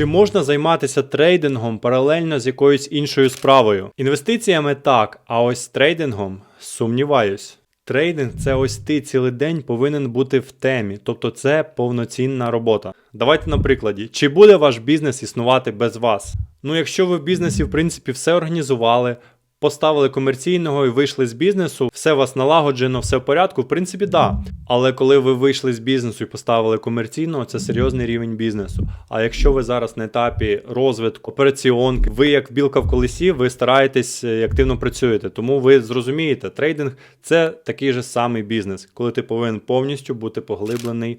Чи можна займатися трейдингом паралельно з якоюсь іншою справою? Інвестиціями так, а ось трейдингом сумніваюсь. Трейдинг це ось ти цілий день повинен бути в темі, тобто це повноцінна робота. Давайте на прикладі, чи буде ваш бізнес існувати без вас? Ну, якщо ви в бізнесі, в принципі, все організували, поставили комерційного і вийшли з бізнесу, все у вас налагоджено, все в порядку, в принципі, да. Але коли ви вийшли з бізнесу і поставили комерційного, це серйозний рівень бізнесу. А якщо ви зараз на етапі розвитку, операціонки, ви як білка в колесі, ви стараєтесь е, активно працюєте. Тому ви зрозумієте, трейдинг це такий же самий бізнес, коли ти повинен повністю бути поглиблений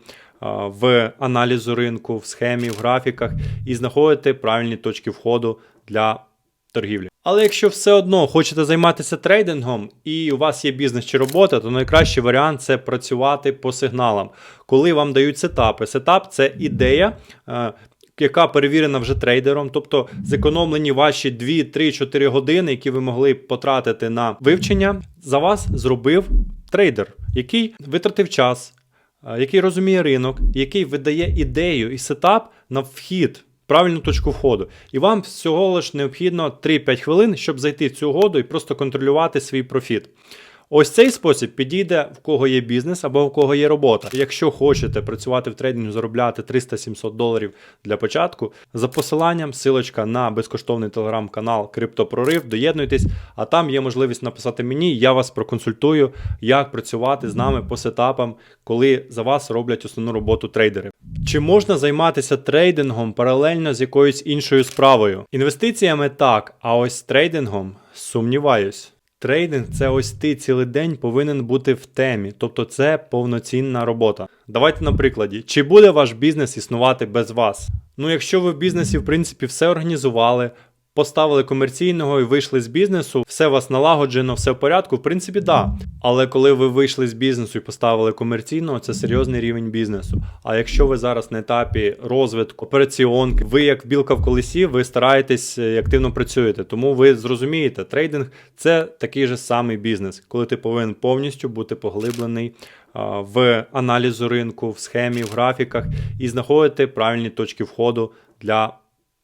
в аналізу ринку, в схемі, в графіках і знаходити правильні точки входу для торгівлі. Але якщо все одно хочете займатися трейдингом і у вас є бізнес чи робота, то найкращий варіант це працювати по сигналам. Коли вам дають сетапи. Сетап це ідея. е, Яка перевірена вже трейдером, тобто зекономлені ваші 2, 3, 4 години, які ви могли потратити на вивчення, за вас зробив трейдер, який витратив час, е, який розуміє ринок, який видає ідею і сетап на вхід правильну точку входу. І вам всього лиш необхідно 3-5 хвилин, щоб зайти в цю угоду і просто контролювати свій профіт. Ось цей спосіб підійде в кого є бізнес або в кого є робота. Якщо хочете працювати в трейдингу, заробляти 300-700 доларів для початку, за посиланням силочка на безкоштовний телеграм-канал Криптопрорив, доєднуйтесь, а там є можливість написати мені, я вас проконсультую, як працювати з нами по сетапам, коли за вас роблять основну роботу трейдери. Чи можна займатися трейдингом паралельно з якоюсь іншою справою? Інвестиціями так, а ось трейдингом сумніваюсь. Трейдинг це ось ти цілий день повинен бути в темі, тобто це повноцінна робота. Давайте на прикладі, чи буде ваш бізнес існувати без вас? Ну, якщо ви в бізнесі, в принципі, все організували, поставили комерційного і вийшли з бізнесу, все у вас налагоджено, все в порядку, в принципі, да. Але коли ви вийшли з бізнесу і поставили комерційного, це серйозний рівень бізнесу. А якщо ви зараз на етапі розвитку, операціонки, ви як білка в колесі, ви стараєтесь е, активно працюєте. Тому ви зрозумієте, трейдинг це такий же самий бізнес, коли ти повинен повністю бути поглиблений в аналізу ринку, в схемі, в графіках і знаходити правильні точки входу для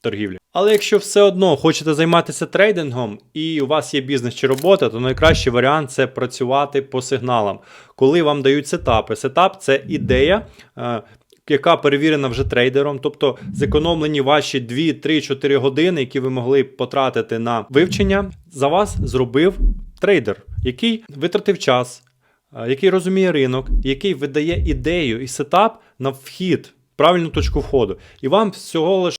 торгівлі. Але якщо все одно хочете займатися трейдингом і у вас є бізнес чи робота, то найкращий варіант це працювати по сигналам. Коли вам дають сетапи. Сетап це ідея. е, Яка перевірена вже трейдером, тобто зекономлені ваші 2, 3, 4 години, які ви могли потратити на вивчення, за вас зробив трейдер, який витратив час, е, який розуміє ринок, який видає ідею і сетап на вхід, правильну точку входу. І вам всього лиш